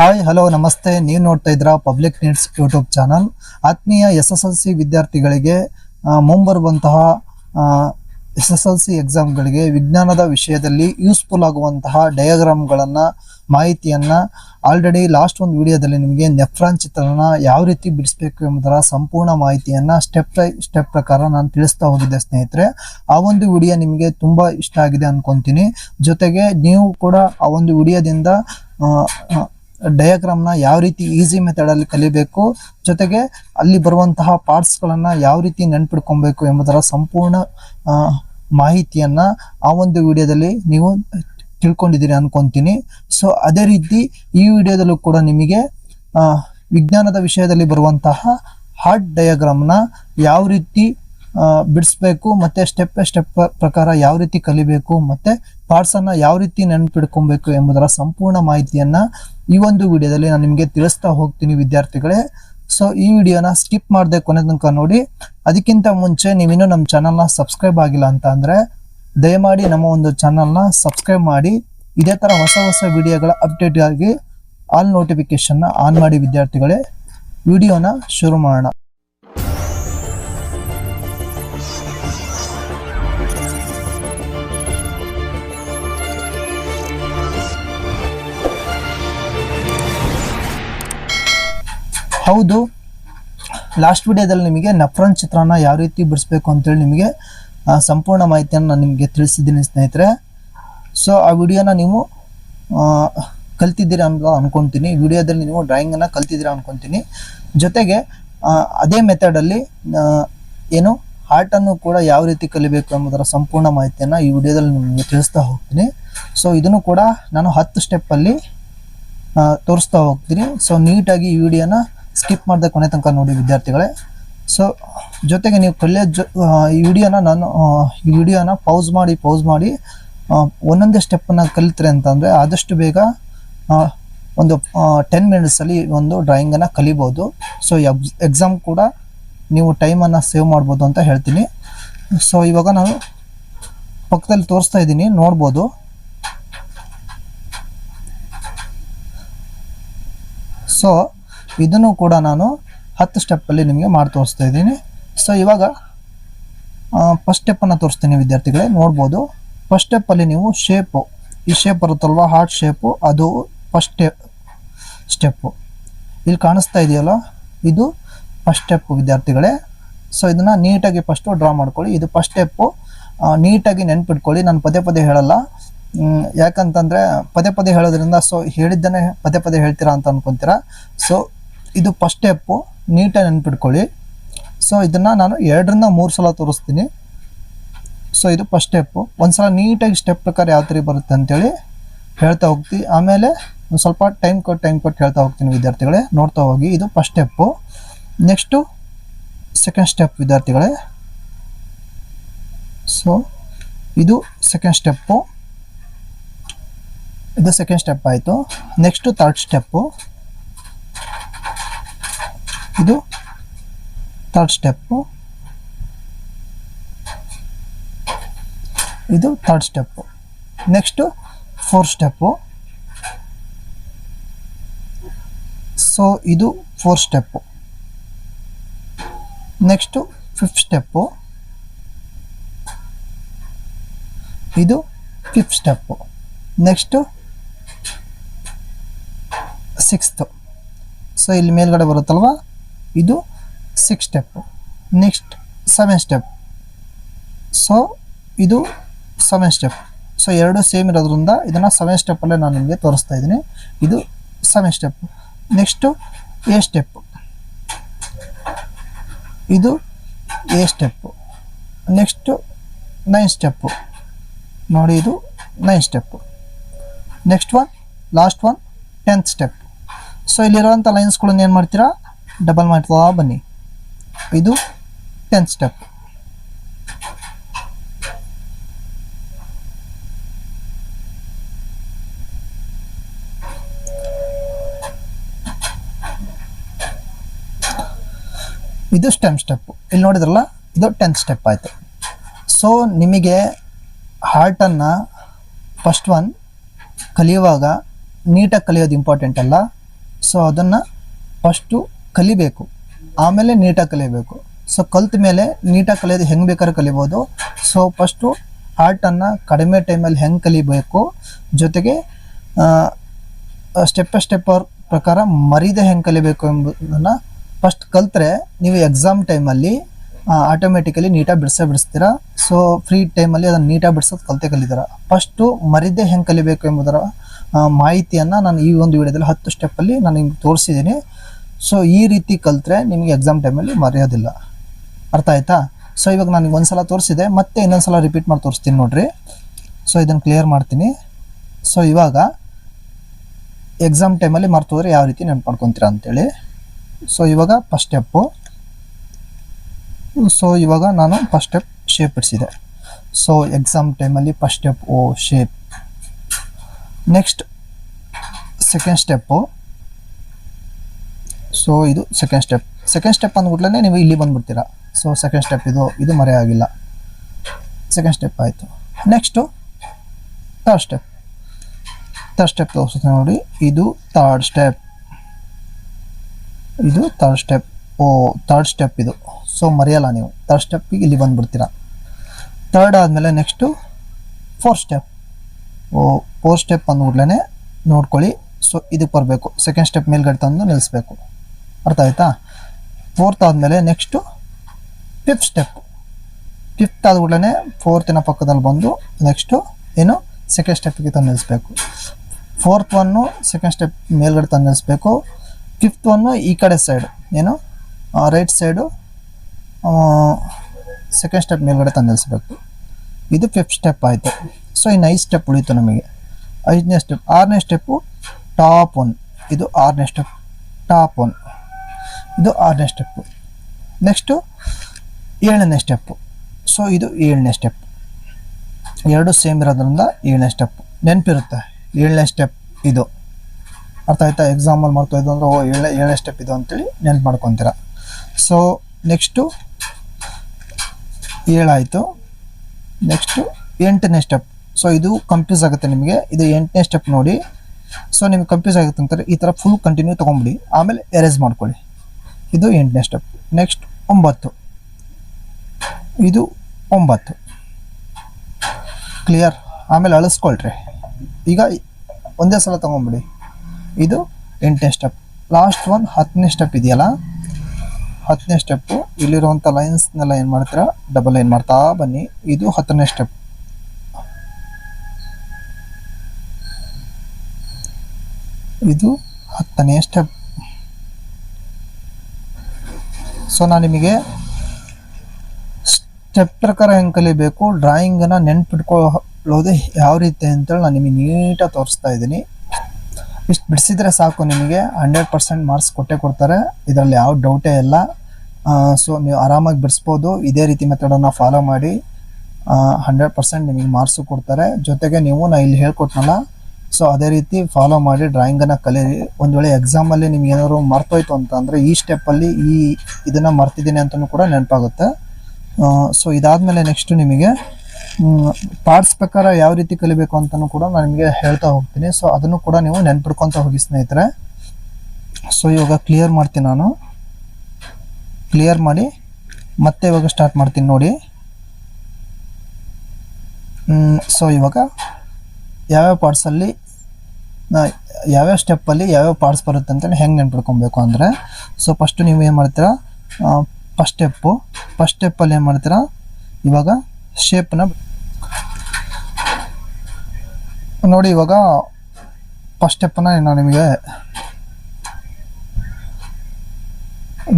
Hi hello ನಮಸ್ತೆ. ನೀವು ನೋಡ್ತಾ ಇದ್ರ ಪಬ್ಲಿಕ್ ನೀಡ್ಸ್ ಯೂಟ್ಯೂಬ್ ಚಾನಲ್ ಆತ್ಮೀಯ ಎಸ್ ಎಸ್ ಎಲ್ ಸಿ ವಿದ್ಯಾರ್ಥಿಗಳಿಗೆ ಮುಂಬರುವಂತಹ ಎಸ್ ಎಸ್ ಎಲ್ ಸಿ ಎಕ್ಸಾಮ್ಗಳಿಗೆ ವಿಜ್ಞಾನದ ವಿಷಯದಲ್ಲಿ ಯೂಸ್ಫುಲ್ ಆಗುವಂತಹ ಡಯಾಗ್ರಾಮ್ಗಳನ್ನು ಮಾಹಿತಿಯನ್ನು ಆಲ್ರೆಡಿ ಲಾಸ್ಟ್ ಒಂದು ವಿಡಿಯೋದಲ್ಲಿ ನಿಮಗೆ ನೆಫ್ರಾನ್ ಚಿತ್ರನ ಯಾವ ರೀತಿ ಬಿಡಿಸಬೇಕು ಎಂಬುದರ ಸಂಪೂರ್ಣ ಮಾಹಿತಿಯನ್ನು ಸ್ಟೆಪ್ ಬೈ ಸ್ಟೆಪ್ ಪ್ರಕಾರ ನಾನು ತಿಳಿಸ್ತಾ ಹೋಗಿದ್ದೆ ಸ್ನೇಹಿತರೆ. ಆ ಒಂದು ವಿಡಿಯೋ ನಿಮಗೆ ತುಂಬ ಇಷ್ಟ ಆಗಿದೆ ಅಂದ್ಕೊತೀನಿ ಜೊತೆಗೆ ನೀವು ಕೂಡ ಆ ಒಂದು ವಿಡಿಯೋದಿಂದ ಡಯಾಗ್ರಾಮ್ನ ಯಾವ ರೀತಿ ಈಸಿ ಮೆಥಡಲ್ಲಿ ಕಲಿಬೇಕು, ಜೊತೆಗೆ ಅಲ್ಲಿ ಬರುವಂತಹ ಪಾರ್ಟ್ಸ್ಗಳನ್ನು ಯಾವ ರೀತಿ ನೆನ್ಪಿಡ್ಕೊಬೇಕು ಎಂಬುದರ ಸಂಪೂರ್ಣ ಮಾಹಿತಿಯನ್ನು ಆ ಒಂದು ವಿಡಿಯೋದಲ್ಲಿ ನೀವು ತಿಳ್ಕೊಂಡಿದ್ದೀರಿ ಅನ್ಕೊಂತೀನಿ. ಸೊ ಅದೇ ರೀತಿ ಈ ವಿಡಿಯೋದಲ್ಲೂ ಕೂಡ ನಿಮಗೆ ವಿಜ್ಞಾನದ ವಿಷಯದಲ್ಲಿ ಬರುವಂತಹ ಹಾರ್ಟ್ ಡಯಾಗ್ರಾಮ್ನ ಯಾವ ರೀತಿ ಬಿಡಿಸ್ಬೇಕು, ಮತ್ತೆ ಸ್ಟೆಪ್ ಬೈ ಸ್ಟೆಪ್ ಪ್ರಕಾರ ಯಾವ ರೀತಿ ಕಲಿಬೇಕು, ಮತ್ತೆ ಪಾರ್ಟ್ಸ್ ಅನ್ನ ಯಾವ ರೀತಿ ನೆನಪಿಡ್ಕೊಬೇಕು ಎಂಬುದರ ಸಂಪೂರ್ಣ ಮಾಹಿತಿಯನ್ನ ಈ ಒಂದು ವಿಡಿಯೋದಲ್ಲಿ ನಾನು ನಿಮಗೆ ತಿಳಿಸ್ತಾ ಹೋಗ್ತೀನಿ ವಿದ್ಯಾರ್ಥಿಗಳೇ. ಸೊ ಈ ವಿಡಿಯೋನ ಸ್ಕಿಪ್ ಮಾಡದೆ ಕೊನೆ ತನಕ ನೋಡಿ. ಅದಕ್ಕಿಂತ ಮುಂಚೆ ನೀವಿನ್ನೂ ನಮ್ಮ ಚಾನಲ್ನ ಸಬ್ಸ್ಕ್ರೈಬ್ ಆಗಿಲ್ಲ ಅಂತ ಅಂದರೆ ದಯಮಾಡಿ ನಮ್ಮ ಒಂದು ಚಾನಲ್ನ ಸಬ್ಸ್ಕ್ರೈಬ್ ಮಾಡಿ. ಇದೇ ತರ ಹೊಸ ಹೊಸ ವಿಡಿಯೋಗಳ ಅಪ್ಡೇಟ್ ಆಗಿ ಆಲ್ ನೋಟಿಫಿಕೇಶನ್ ಆನ್ ಮಾಡಿ ವಿದ್ಯಾರ್ಥಿಗಳೇ. ವಿಡಿಯೋನ ಶುರು ಮಾಡೋಣ. ಹೌದು. ಲಾಸ್ಟ್ ವಿಡಿಯೋದಲ್ಲಿ ನಿಮಗೆ ನಫ್ರನ್ ಚಿತ್ರನ ಯಾವ ರೀತಿ ಬಿಡಿಸ್ಬೇಕು ಅಂತೇಳಿ ನಿಮಗೆ ಸಂಪೂರ್ಣ ಮಾಹಿತಿಯನ್ನು ನಾನು ನಿಮಗೆ ತಿಳಿಸಿದ್ದೀನಿ ಸ್ನೇಹಿತರೆ. ಸೊ ಆ ವಿಡಿಯೋನ ನೀವು ಕಲ್ತಿದ್ದೀರಾ ಅಂತ ಅನ್ಕೊತೀನಿ. ವಿಡಿಯೋದಲ್ಲಿ ನೀವು ಡ್ರಾಯಿಂಗನ್ನು ಕಲ್ತಿದ್ದೀರಾ ಅನ್ಕೊತೀನಿ. ಜೊತೆಗೆ ಅದೇ ಮೆಥಡಲ್ಲಿ ಏನು ಹಾರ್ಟನ್ನು ಕೂಡ ಯಾವ ರೀತಿ ಕಲಿಬೇಕು ಎಂಬುದರ ಸಂಪೂರ್ಣ ಮಾಹಿತಿಯನ್ನು ಈ ವಿಡಿಯೋದಲ್ಲಿ ನಿಮಗೆ ತಿಳಿಸ್ತಾ ಹೋಗ್ತೀನಿ. ಸೊ ಇದನ್ನು ಕೂಡ ನಾನು ಹತ್ತು ಸ್ಟೆಪ್ಪಲ್ಲಿ ತೋರಿಸ್ತಾ ಹೋಗ್ತೀನಿ. ಸೊ ನೀಟಾಗಿ ಈ ವಿಡಿಯೋನ ಸ್ಕಿಪ್ ಮಾಡಿದೆ ಕೊನೆ ತನಕ ನೋಡಿ ವಿದ್ಯಾರ್ಥಿಗಳೇ. ಸೊ ಜೊತೆಗೆ ನೀವು ಕಲಿಯೋ ಜೊ ಈ ವಿಡಿಯೋನ ನಾನು ಈ ವಿಡಿಯೋನ ಪೌಸ್ ಮಾಡಿ ಪೌಸ್ ಮಾಡಿ ಒಂದೊಂದೇ ಸ್ಟೆಪ್ಪನ್ನು ಕಲಿತ್ರೆ ಅಂತಂದರೆ ಆದಷ್ಟು ಬೇಗ ಒಂದು ಟೆನ್ ಮಿನಿಟ್ಸಲ್ಲಿ ಒಂದು ಡ್ರಾಯಿಂಗನ್ನು ಕಲಿಬೋದು. ಸೊ ಎಕ್ಸಾಮ್ ಕೂಡ ನೀವು ಟೈಮನ್ನು ಸೇವ್ ಮಾಡ್ಬೋದು ಅಂತ ಹೇಳ್ತೀನಿ. ಸೊ ಇವಾಗ ನಾನು ಪಕ್ಕದಲ್ಲಿ ತೋರಿಸ್ತಾ ಇದ್ದೀನಿ, ನೋಡ್ಬೋದು. ಸೊ ಇದನ್ನು ಕೂಡ ನಾನು ಹತ್ತು ಸ್ಟೆಪ್ಪಲ್ಲಿ ನಿಮಗೆ ಮಾಡಿ ತೋರಿಸ್ತಾ ಇದ್ದೀನಿ. ಸೊ ಇವಾಗ ಫಸ್ಟ್ ಸ್ಟೆಪ್ಪನ್ನು ತೋರಿಸ್ತೀನಿ ವಿದ್ಯಾರ್ಥಿಗಳೇ, ನೋಡ್ಬೋದು. ಫಸ್ಟ್ ಸ್ಟೆಪ್ಪಲ್ಲಿ ನೀವು ಶೇಪು ಈ ಶೇಪ್ ಬರುತ್ತಲ್ವ ಹಾರ್ಟ್ ಶೇಪು ಅದು ಫಸ್ಟ್ ಸ್ಟೆಪ್ ಸ್ಟೆಪ್ಪು ಇಲ್ಲಿ ಕಾಣಿಸ್ತಾ ಇದೆಯಲ್ಲ, ಇದು ಫಸ್ಟ್ ಸ್ಟೆಪ್ಪು ವಿದ್ಯಾರ್ಥಿಗಳೇ. ಸೊ ಇದನ್ನು ನೀಟಾಗಿ ಫಸ್ಟು ಡ್ರಾ ಮಾಡ್ಕೊಳ್ಳಿ. ಇದು ಫಸ್ಟ್ ಸ್ಟೆಪ್ಪು ನೀಟಾಗಿ ನೆನ್ಪಿಟ್ಕೊಳ್ಳಿ. ನಾನು ಪದೇ ಪದೇ ಹೇಳಲ್ಲ. ಯಾಕಂತಂದರೆ ಪದೇ ಪದೇ ಹೇಳೋದ್ರಿಂದ ಸೊ ಹೇಳಿದ್ದನ್ನೇ ಪದೇ ಪದೇ ಹೇಳ್ತೀರಾ ಅಂತ ಅನ್ಕೊಂತೀರಾ. ಸೊ ಇದು ಫಸ್ಟ್ ಸ್ಟೆಪ್ಪು ನೀಟಾಗಿ ನೆನ್ಪಿಟ್ಕೊಳ್ಳಿ. ಸೊ ಇದನ್ನು ನಾನು ಎರಡರಿಂದ ಮೂರು ಸಲ ತೋರಿಸ್ತೀನಿ. ಸೊ ಇದು ಫಸ್ಟ್ ಸ್ಟೆಪ್ಪು ಒಂದು ಸಲ ನೀಟಾಗಿ ಸ್ಟೆಪ್ ಪ್ರಕಾರ ಯಾವ ಥರ ಬರುತ್ತೆ ಅಂತೇಳಿ ಹೇಳ್ತಾ ಹೋಗ್ತೀವಿ ಆಮೇಲೆ ಸ್ವಲ್ಪ ಟೈಮ್ ಕೊಟ್ಟು ಟೈಮ್ ಕೊಟ್ಟು ಹೇಳ್ತಾ ಹೋಗ್ತೀನಿ ವಿದ್ಯಾರ್ಥಿಗಳೇ. ನೋಡ್ತಾ ಹೋಗಿ. ಇದು first step next second step ವಿದ್ಯಾರ್ಥಿಗಳೇ. ಸೊ ಇದು ಸೆಕೆಂಡ್ ಸ್ಟೆಪ್ಪು ಇದು ಸೆಕೆಂಡ್ ಸ್ಟೆಪ್ ಆಯಿತು. ನೆಕ್ಸ್ಟು ಥರ್ಡ್ ಸ್ಟೆಪ್ಪು ಇದು ಥರ್ಡ್ ಸ್ಟೆಪ್ಪು ಇದು third step next four step so ಇದು four step next fifth step ಇದು fifth step next sixth so ಇಲ್ಲಿ ಮೇಲ್ಗಡೆ ಬರುತ್ತಲ್ವ? ಇದು six step next seven step so ಇದು ಸೆವೆನ್ ಸ್ಟೆಪ್ ಸೊ ಎರಡು ಸೇಮ್ ಇರೋದ್ರಿಂದ ಇದನ್ನು ಸೆವೆನ್ ಸ್ಟೆಪ್ಪಲ್ಲೇ ನಾನು ನಿಮಗೆ ತೋರಿಸ್ತಾ ಇದ್ದೀನಿ. ಇದು seven step next A step ಇದು A step next nine step ನೋಡಿ ಇದು nine step next one last one tenth step so ಇಲ್ಲಿರುವಂಥ ಲೈನ್ಸ್ಗಳನ್ನ ಏನು ಮಾಡ್ತೀರಾ? ಡಬಲ್ ಮಾಡ್ತಾ ಬನ್ನಿ. ಇದು ಟೆಂತ್ ಸ್ಟೆಪ್ ಇದು ಸ್ಟೆಮ್ ಸ್ಟೆಪ್ ಇಲ್ಲಿ ನೋಡಿದ್ರಲ್ಲ, ಇದು ಟೆಂತ್ ಸ್ಟೆಪ್ ಆಯಿತು. ಸೊ ನಿಮಗೆ ಹಾರ್ಟನ್ನು ಫಸ್ಟ್ ಒನ್ ಕಲಿಯುವಾಗ ನೀಟಾಗಿ ಕಲಿಯೋದು ಇಂಪಾರ್ಟೆಂಟ್ ಅಲ್ಲ. ಸೊ ಅದನ್ನು ಫಸ್ಟು ಕಲಿಬೇಕು. ಆಮೇಲೆ ನೀಟಾಗಿ ಕಲಿಬೇಕು. ಸೊ ಕಲ್ತ ಮೇಲೆ ನೀಟಾಗಿ ಕಲಿಯೋದು ಹೆಂಗೆ ಬೇಕಾದ್ರೆ ಕಲಿಬೋದು. ಸೊ ಫಸ್ಟು ಆರ್ಟನ್ನು ಕಡಿಮೆ ಟೈಮಲ್ಲಿ ಹೆಂಗೆ ಕಲಿಬೇಕು? ಜೊತೆಗೆ ಸ್ಟೆಪ್ ಬೈ ಸ್ಟೆಪ್ ಅವ್ರ ಪ್ರಕಾರ ಮರೀದೆ ಹೆಂಗೆ ಕಲಿಬೇಕು ಎಂಬುದನ್ನು ಫಸ್ಟ್ ಕಲ್ತ್ರೆ ನೀವು ಎಕ್ಸಾಮ್ ಟೈಮಲ್ಲಿ ಆಟೋಮೆಟಿಕಲಿ ನೀಟಾಗಿ ಬಿಡಿಸೇ ಬಿಡಿಸ್ತೀರಾ? ಸೊ ಫ್ರೀ ಟೈಮಲ್ಲಿ ಅದನ್ನು ನೀಟಾಗಿ ಬಿಡಿಸೋದು ಕಲಿತೆ ಕಲಿತೀರ? ಫಸ್ಟು ಮರಿದೆ ಹೆಂಗೆ ಕಲಿಬೇಕು ಎಂಬುದರ ಮಾಹಿತಿಯನ್ನು ನಾನು ಈ ಒಂದು ವಿಡಿಯೋದಲ್ಲಿ ಹತ್ತು ಸ್ಟೆಪ್ಪಲ್ಲಿ ನಾನು ನಿಮ್ಗೆ ತೋರಿಸಿದ್ದೀನಿ. ಸೊ ಈ ರೀತಿ ಕಲಿತ್ರೆ ನಿಮಗೆ ಎಕ್ಸಾಮ್ ಟೈಮಲ್ಲಿ ಮರೆಯೋದಿಲ್ಲ. ಅರ್ಥ ಆಯ್ತಾ? ಸೊ ಇವಾಗ ನನಗೆ ಒಂದು ಸಲ ತೋರಿಸಿದೆ, ಮತ್ತೆ ಇನ್ನೊಂದ್ಸಲ ರಿಪೀಟ್ ಮಾಡಿ ತೋರಿಸ್ತೀನಿ ನೋಡಿರಿ. ಸೊ ಇದನ್ನು ಕ್ಲಿಯರ್ ಮಾಡ್ತೀನಿ. ಸೊ ಇವಾಗ ಎಕ್ಸಾಮ್ ಟೈಮಲ್ಲಿ ಮರ್ತು ಹೋದ್ರೆ ಯಾವ ರೀತಿ ನೆನ್ಪು ಮಾಡ್ಕೊತೀರಾ ಅಂತೇಳಿ. ಸೊ ಇವಾಗ ಫಸ್ಟ್ ಸ್ಟೆಪ್ಪು ಸೊ ಇವಾಗ ನಾನು ಫಸ್ಟ್ ಸ್ಟೆಪ್ ಶೇಪ್ ಇಡಿಸಿದೆ. ಸೊ ಎಕ್ಸಾಮ್ ಟೈಮಲ್ಲಿ first step O shape next second step so ಇದು ಸೆಕೆಂಡ್ ಸ್ಟೆಪ್ ಸೆಕೆಂಡ್ ಸ್ಟೆಪ್ ಅಂದ್ಬಿಟ್ಲೇ ನೀವು ಇಲ್ಲಿ ಬಂದ್ಬಿಡ್ತೀರಾ. ಸೊ ಸೆಕೆಂಡ್ ಸ್ಟೆಪ್ ಇದು ಇದು ಮರೆ ಆಗಿಲ್ಲ. ಸೆಕೆಂಡ್ ಸ್ಟೆಪ್ ಆಯಿತು. Next third step third step ತೋರಿಸುತ್ತೆ ನೋಡಿ. ಇದು ಥರ್ಡ್ ಸ್ಟೆಪ್ ಇದು ಥರ್ಡ್ ಸ್ಟೆಪ್ ಓ ಥರ್ಡ್ ಸ್ಟೆಪ್ ಇದು. ಸೊ ಮರೆಯಲ್ಲ ನೀವು. ಥರ್ಡ್ ಸ್ಟೆಪ್ಪಿಗೆ ಇಲ್ಲಿ ಬಂದ್ಬಿಡ್ತೀರಾ. ಥರ್ಡ್ ಆದಮೇಲೆ ನೆಕ್ಸ್ಟು ಫೋರ್ತ್ ಸ್ಟೆಪ್ ಓ ಫೋರ್ತ್ ಸ್ಟೆಪ್ ಅಂದ್ಬಿಟ್ಲೇ ನೋಡ್ಕೊಳ್ಳಿ. ಸೊ ಇದಕ್ಕೆ ಬರಬೇಕು. ಸೆಕೆಂಡ್ ಸ್ಟೆಪ್ ಮೇಲ್ಗಡೆ ತಂದು ನಿಲ್ಲಿಸ್ಬೇಕು ಅರ್ಥ ಆಯ್ತಾ? ಫೋರ್ತ್ ಆದಮೇಲೆ ನೆಕ್ಸ್ಟು ಫಿಫ್ತ್ ಸ್ಟೆಪ್ ಫಿಫ್ತ್ ಕೂಡಲೇ ಫೋರ್ತಿನ ಪಕ್ಕದಲ್ಲಿ ಬಂದು ನೆಕ್ಸ್ಟು ಏನು? ಸೆಕೆಂಡ್ ಸ್ಟೆಪ್ಗೆ ತಂದು ನಿಲ್ಲಿಸ್ಬೇಕು ಫೋರ್ತ್ ಒನ್ನು ಸೆಕೆಂಡ್ ಸ್ಟೆಪ್ ಮೇಲ್ಗಡೆ ತಂದು ನಿಲ್ಲಿಸ್ಬೇಕು ಫಿಫ್ತ್ ಒನ್ನು ಈ ಕಡೆ ಸೈಡ್ ಏನು? ರೈಟ್ ಸೈಡು ಸೆಕೆಂಡ್ ಸ್ಟೆಪ್ ಮೇಲ್ಗಡೆ ತಂದು ನಿಲ್ಲಿಸ್ಬೇಕು ಇದು ಫಿಫ್ತ್ ಸ್ಟೆಪ್ ಆಯಿತು. ಸೊ ಇನ್ನು ಐದು ಸ್ಟೆಪ್ ಉಳಿಯಿತು ನಮಗೆ. ಐದನೇ ಸ್ಟೆಪ್ ಆರನೇ ಸ್ಟೆಪ್ಪು ಟಾಪ್ ಒನ್ ಇದು ಆರನೇ ಸ್ಟೆಪ್ ಟಾಪ್ ಒನ್ ಇದು ಆರನೇ ಸ್ಟೆಪ್ಪು ನೆಕ್ಸ್ಟು ಏಳನೇ ಸ್ಟೆಪ್ಪು ಸೊ ಇದು ಏಳನೇ ಸ್ಟೆಪ್ ಎರಡು ಸೇಮ್ ಇರೋದ್ರಿಂದ ಏಳನೇ ಸ್ಟೆಪ್ ನೆನಪಿರುತ್ತೆ. ಏಳನೇ ಸ್ಟೆಪ್ ಇದು. ಅರ್ಥ ಆಯ್ತಾ? ಎಕ್ಸಾಮಲ್ಲಿ ಮಾಡ್ತಾ ಇದ್ದು ಅಂದ್ರೆ, ಓ, ಏಳನೇ ಏಳನೇ ಸ್ಟೆಪ್ ಇದು ಅಂತೇಳಿ ನೆನ್ಪು ಮಾಡ್ಕೊತೀರ. ಸೊ ನೆಕ್ಸ್ಟು ಏಳಾಯಿತು. ನೆಕ್ಸ್ಟು ಎಂಟನೇ ಸ್ಟೆಪ್ ಸೊ ಇದು ಕನ್ಫ್ಯೂಸ್ ಆಗುತ್ತೆ ನಿಮಗೆ. ಇದು ಎಂಟನೇ ಸ್ಟೆಪ್ ನೋಡಿ. ಸೊ ನಿಮ್ಗೆ ಕನ್ಫ್ಯೂಸ್ ಆಗುತ್ತೆ ಅಂತಾರೆ. ಈ ಥರ ಫುಲ್ ಕಂಟಿನ್ಯೂ ತೊಗೊಂಬಿಡಿ. ಆಮೇಲೆ ಎರೇಸ್ ಮಾಡ್ಕೊಳ್ಳಿ. ಇದು ಎಂಟನೇ ಸ್ಟೆಪ್ ನೆಕ್ಸ್ಟ್ ಒಂಬತ್ತು. ಇದು ಒಂಬತ್ತು. ಕ್ಲಿಯರ್ ಆಮೇಲೆ ಅಳಿಸ್ಕೊಳ್ರಿ. ಈಗ ಒಂದೇ ಸಲ ತೊಗೊಂಬಿಡಿ. ಇದು ಎಂಟನೇ ಸ್ಟೆಪ್ ಲಾಸ್ಟ್ ಒಂದು ಹತ್ತನೇ ಸ್ಟೆಪ್ ಇದೆಯಲ್ಲ? ಹತ್ತನೇ ಸ್ಟೆಪ್ಪು ಇಲ್ಲಿರುವಂಥ ಲೈನ್ಸ್ನೆಲ್ಲ ಏನು ಮಾಡ್ತೀರಾ? ಡಬಲ್ ಲೈನ್ ಮಾಡ್ತಾ ಬನ್ನಿ. ಇದು ಹತ್ತನೇ ಸ್ಟೆಪ್ ಇದು ಹತ್ತನೇ ಸ್ಟೆಪ್ ಸೊ ನಾನು ನಿಮಗೆ ಸ್ಟೆಪ್ ಪ್ರಕಾರ ಹೆಂಗೆ ಕಲಿಬೇಕು ಡ್ರಾಯಿಂಗನ್ನು ನೆನ್ಪಿಟ್ಕೊಳ್ಳೋದು ಯಾವ ರೀತಿ ಅಂತೇಳಿ ನಾನು ನಿಮಗೆ ನೀಟಾಗಿ ತೋರಿಸ್ತಾ ಇದ್ದೀನಿ. ಇಷ್ಟು ಬಿಡಿಸಿದ್ರೆ ಸಾಕು ನಿಮಗೆ ಹಂಡ್ರೆಡ್ ಪರ್ಸೆಂಟ್ ಮಾರ್ಕ್ಸ್ ಕೊಟ್ಟೆ ಕೊಡ್ತಾರೆ, ಇದರಲ್ಲಿ ಯಾವ ಡೌಟೇ ಇಲ್ಲ. ಸೊ ನೀವು ಆರಾಮಾಗಿ ಬಿಡಿಸ್ಬೋದು, ಇದೇ ರೀತಿ ಮೆಥಡನ್ನು ಫಾಲೋ ಮಾಡಿ ಹಂಡ್ರೆಡ್ ಪರ್ಸೆಂಟ್ ನಿಮಗೆ ಮಾರ್ಕ್ಸು ಕೊಡ್ತಾರೆ. ಜೊತೆಗೆ ನೀವು ನಾನು ಇಲ್ಲಿ ಹೇಳ್ಕೊಟ್ನಲ್ಲ ಸೊ ಅದೇ ರೀತಿ ಫಾಲೋ ಮಾಡಿ ಡ್ರಾಯಿಂಗನ್ನು ಕಲೀರಿ. ಒಂದು ವೇಳೆ ಎಕ್ಸಾಮಲ್ಲಿ ನಿಮ್ಗೆ ಏನಾದ್ರು ಮರ್ತೋಯ್ತು ಅಂತ ಅಂದರೆ ಈ ಸ್ಟೆಪ್ಪಲ್ಲಿ ಈ ಇದನ್ನು ಮರ್ತಿದ್ದೀನಿ ಅಂತಲೂ ಕೂಡ ನೆನಪಾಗುತ್ತೆ. ಸೊ ಇದಾದಮೇಲೆ ನೆಕ್ಸ್ಟು ನಿಮಗೆ ಪಾರ್ಟ್ಸ್ ಪ್ರಕಾರ ಯಾವ ರೀತಿ ಕಲಿಬೇಕು ಅಂತಲೂ ಕೂಡ ನಾನು ನಿಮಗೆ ಹೇಳ್ತಾ ಹೋಗ್ತೀನಿ. ಸೊ ಅದನ್ನು ಕೂಡ ನೀವು ನೆನ್ಪಿಡ್ಕೊತ ಹೋಗಿ ಸ್ನೇಹಿತರೆ. ಸೊ ಇವಾಗ ಕ್ಲಿಯರ್ ಮಾಡ್ತೀನಿ ನಾನು. ಕ್ಲಿಯರ್ ಮಾಡಿ ಮತ್ತೆ ಇವಾಗ ಸ್ಟಾರ್ಟ್ ಮಾಡ್ತೀನಿ ನೋಡಿ. ಸೊ ಇವಾಗ ಯಾವ್ಯಾವ ಪಾರ್ಟ್ಸಲ್ಲಿ ಯಾವ್ಯಾವ ಸ್ಟೆಪ್ಪಲ್ಲಿ ಯಾವ್ಯಾವ ಪಾರ್ಟ್ಸ್ ಬರುತ್ತೆ ಅಂತೇಳಿ ಹೆಂಗೆ ನೆನ್ಪಿಡ್ಕೊಬೇಕು ಅಂದರೆ ಸೊ ಫಸ್ಟು ನೀವು ಏನು ಮಾಡ್ತೀರಾ ಫಸ್ಟ್ ಸ್ಟೆಪ್ಪು ಫಸ್ಟ್ ಸ್ಟೆಪ್ಪಲ್ಲಿ ಏನು ಮಾಡ್ತೀರಾ, ಇವಾಗ ಶೇಪ್ನ ನೋಡಿ ಇವಾಗ ಫಸ್ಟ್ ಸ್ಟೆಪ್ಪನ್ನ ನಾನು ನಿಮಗೆ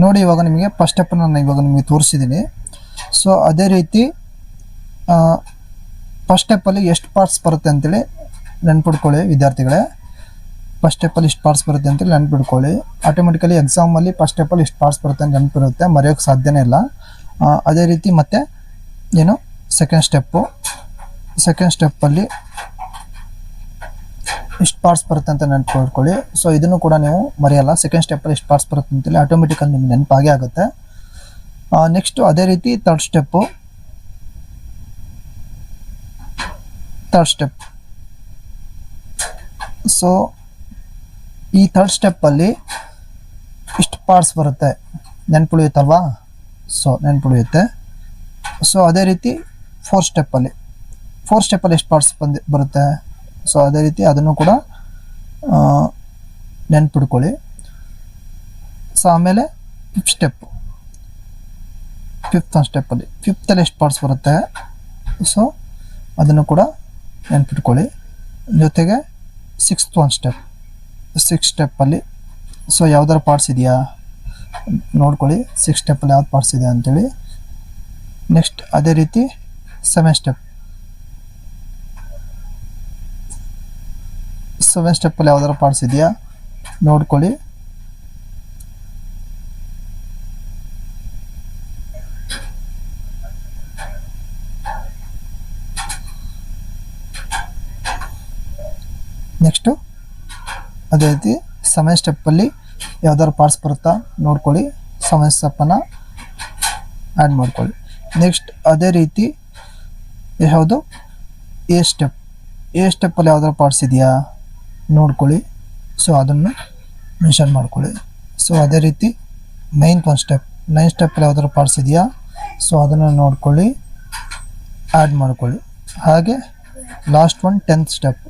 ನೋಡಿ ಇವಾಗ ನಿಮಗೆ ಫಸ್ಟ್ ಸ್ಟೆಪ್ಪನ್ನು ನಾನು ಇವಾಗ ನಿಮಗೆ ತೋರಿಸಿದ್ದೀನಿ ಸೊ ಅದೇ ರೀತಿ ಫಸ್ಟ್ ಸ್ಟೆಪ್ಪಲ್ಲಿ ಎಷ್ಟು ಪಾರ್ಟ್ಸ್ ಬರುತ್ತೆ ಅಂತೇಳಿ ನೆನ್ಪಿಡ್ಕೊಳ್ಳಿ ವಿದ್ಯಾರ್ಥಿಗಳೇ. ಫಸ್ಟ್ ಸ್ಟೆಪ್ಪಲ್ಲಿ ಇಷ್ಟು ಪಾರ್ಟ್ಸ್ ಬರುತ್ತೆ ಅಂತ ನೆನ್ಪಿಡ್ಕೊಳ್ಳಿ ಆಟೋಮೆಟಿಕಲಿ ಎಕ್ಸಾಮಲ್ಲಿ ಫಸ್ಟ್ ಸ್ಟೆಪ್ಪಲ್ಲಿ ಇಷ್ಟು ಪಾರ್ಟ್ಸ್ ಬರುತ್ತೆ ಅಂತ ನೆನಪಿರುತ್ತೆ ಮರೆಯೋಕ್ಕೆ ಸಾಧ್ಯನೇ ಇಲ್ಲ. ಅದೇ ರೀತಿ ಮತ್ತೆ ಏನು ಸೆಕೆಂಡ್ ಸ್ಟೆಪ್ಪು ಸೆಕೆಂಡ್ ಸ್ಟೆಪ್ಪಲ್ಲಿ ಇಷ್ಟು ಪಾರ್ಟ್ಸ್ ಬರುತ್ತೆ ಅಂತ ನೆನ್ಪಿಟ್ಕೊಳ್ಳಿ ಸೊ ಇದನ್ನು ಕೂಡ ನೀವು ಮರೆಯಲ್ಲ. ಸೆಕೆಂಡ್ ಸ್ಟೆಪ್ಪಲ್ಲಿ ಇಷ್ಟು ಪಾರ್ಟ್ಸ್ ಬರುತ್ತೆ ಅಂತೇಳಿ ಆಟೋಮೆಟಿಕಲ್ಲಿ ನಿಮ್ಗೆ ನೆನಪಾಗೇ ಆಗುತ್ತೆ. ನೆಕ್ಸ್ಟು ಅದೇ ರೀತಿ third step third step so ಈ ಥರ್ಡ್ ಸ್ಟೆಪ್ಪಲ್ಲಿ ಇಷ್ಟು ಪಾರ್ಟ್ಸ್ ಬರುತ್ತೆ. ನೆನ್ಪುಳಿಯುತ್ತಲ್ವಾ? ಸೊ ನೆನ್ಪುಳಿಯುತ್ತೆ. ಸೊ ಅದೇ ರೀತಿ ಫೋರ್ ಸ್ಟೆಪ್ಪಲ್ಲಿ ಫೋರ್ ಸ್ಟೆಪ್ಪಲ್ಲಿ ಎಷ್ಟು ಪಾರ್ಟ್ಸ್ ಬಂದು, ಬರುತ್ತೆ? ಸೊ ಅದೇ ರೀತಿ ಅದನ್ನು ಕೂಡ ನೆನ್ಪಿಡ್ಕೊಳ್ಳಿ. ಸೊ ಆಮೇಲೆ ಫಿಫ್ತ್ ಸ್ಟೆಪ್ ಫಿಫ್ತ್ ಸ್ಟೆಪ್ಪಲ್ಲಿ ಫಿಫ್ತಲ್ಲಿ ಎಷ್ಟು ಪಾರ್ಟ್ಸ್ ಬರುತ್ತೆ? ಸೊ ಅದನ್ನು ಕೂಡ ನೆನ್ಪಿಟ್ಕೊಳ್ಳಿ. ಜೊತೆಗೆ ಸಿಕ್ಸ್ತ್ ಒನ್ ಸ್ಟೆಪ್ ಸಿಕ್ಸ್ ಸ್ಟೆಪ್ಪಲ್ಲಿ ಸೊ ಯಾವ್ದಾರು ಪಾರ್ಟ್ಸ್ ಇದೆಯಾ? ನೋಡ್ಕೊಳ್ಳಿ ಸಿಕ್ಸ್ ಸ್ಟೆಪ್ಪಲ್ಲಿ ಯಾವ್ದು ಪಾರ್ಟ್ಸ್ ಇದೆ ಅಂಥೇಳಿ ನೆಕ್ಸ್ಟ್ ಅದೇ ರೀತಿ ಸೆವೆನ್ ಸ್ಟೆಪ್ ಸೆವೆನ್ ಸ್ಟೆಪ್ಪಲ್ಲಿ ಯಾವ್ದಾರು ಪಾರ್ಟ್ಸ್ ಇದೆಯಾ? ನೋಡ್ಕೊಳ್ಳಿ ನೆಕ್ಸ್ಟು ಅದೇ ರೀತಿ ಸಮಯ ಸ್ಟೆಪ್ಪಲ್ಲಿ ಯಾವ್ದಾದ್ರು ಪಾರ್ಟ್ಸ್ ಬರುತ್ತಾ ನೋಡ್ಕೊಳ್ಳಿ. ಸಮಯ ಸ್ಟೆಪ್ಪನ್ನು ಆ್ಯಡ್ ಮಾಡ್ಕೊಳ್ಳಿ. ನೆಕ್ಸ್ಟ್ ಅದೇ ರೀತಿ ಯಾವುದು? ಎ ಸ್ಟೆಪ್ ಎ ಸ್ಟೆಪ್ಪಲ್ಲಿ ಯಾವ್ದಾದ್ರು ಪಾರ್ಟ್ಸ್ ಇದೆಯಾ? ನೋಡ್ಕೊಳ್ಳಿ. ಸೊ ಅದನ್ನು ಮೆನ್ಷನ್ ಮಾಡ್ಕೊಳ್ಳಿ. ಸೊ ಅದೇ ರೀತಿ ನೈನ್ತ್ ಒಂದು ಸ್ಟೆಪ್ ನೈನ್ ಸ್ಟೆಪ್ಪಲ್ಲಿ ಯಾವ್ದಾದ್ರು ಪಾರ್ಟ್ಸ್ ಇದೆಯಾ? ಸೊ ಅದನ್ನು ನೋಡ್ಕೊಳ್ಳಿ. ಆ್ಯಡ್ ಮಾಡ್ಕೊಳ್ಳಿ. ಹಾಗೆ last one tenth step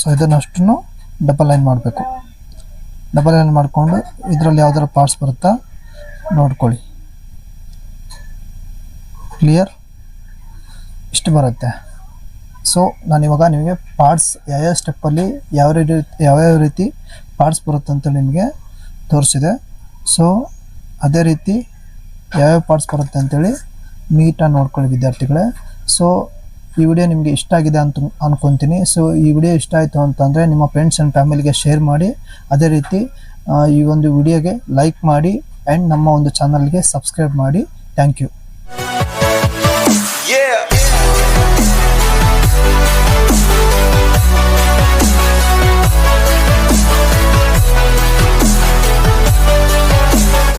so ಇದನ್ನಷ್ಟು double line ಮಾಡಬೇಕು. ಡಬಲ್ ಲೈನ್ ಮಾಡಿಕೊಂಡು ಇದರಲ್ಲಿ ಯಾವ್ದಾರು ಪಾರ್ಟ್ಸ್ ಬರುತ್ತಾ ನೋಡ್ಕೊಳ್ಳಿ. ಕ್ಲಿಯರ್ ಇಷ್ಟು ಬರುತ್ತೆ. ಸೊ ನಾನಿವಾಗ ನಿಮಗೆ ಪಾರ್ಟ್ಸ್ ಯಾವ್ಯಾವ ಸ್ಟೆಪ್ಪಲ್ಲಿ ಯಾವ ರೀತಿ ಯಾವ್ಯಾವ ರೀತಿ ಪಾರ್ಟ್ಸ್ ಬರುತ್ತೆ ಅಂತ ನಿಮಗೆ ತೋರಿಸಿದೆ. ಸೊ ಅದೇ ರೀತಿ ಯಾವ್ಯಾವ ಪಾರ್ಟ್ಸ್ ಬರುತ್ತೆ ಅಂತೇಳಿ ನೀಟಾಗಿ ನೋಡ್ಕೊಳ್ಳಿ ವಿದ್ಯಾರ್ಥಿಗಳೇ. ಸೊ ಈ ವಿಡಿಯೋ ನಿಮಗೆ ಇಷ್ಟ ಆಗಿದೆ ಅಂತ ಅನ್ಕೊತೀನಿ. ಸೊ ಈ ವಿಡಿಯೋ ಇಷ್ಟ ಆಯಿತು ಅಂತಂದರೆ ನಿಮ್ಮ ಫ್ರೆಂಡ್ಸ್ ಆ್ಯಂಡ್ ಫ್ಯಾಮಿಲಿಗೆ ಶೇರ್ ಮಾಡಿ. ಅದೇ ರೀತಿ ಈ ಒಂದು ವಿಡಿಯೋಗೆ ಲೈಕ್ ಮಾಡಿ ಆ್ಯಂಡ್ ನಮ್ಮ ಒಂದು ಚಾನಲ್ಗೆ ಸಬ್ಸ್ಕ್ರೈಬ್ ಮಾಡಿ. Thank you.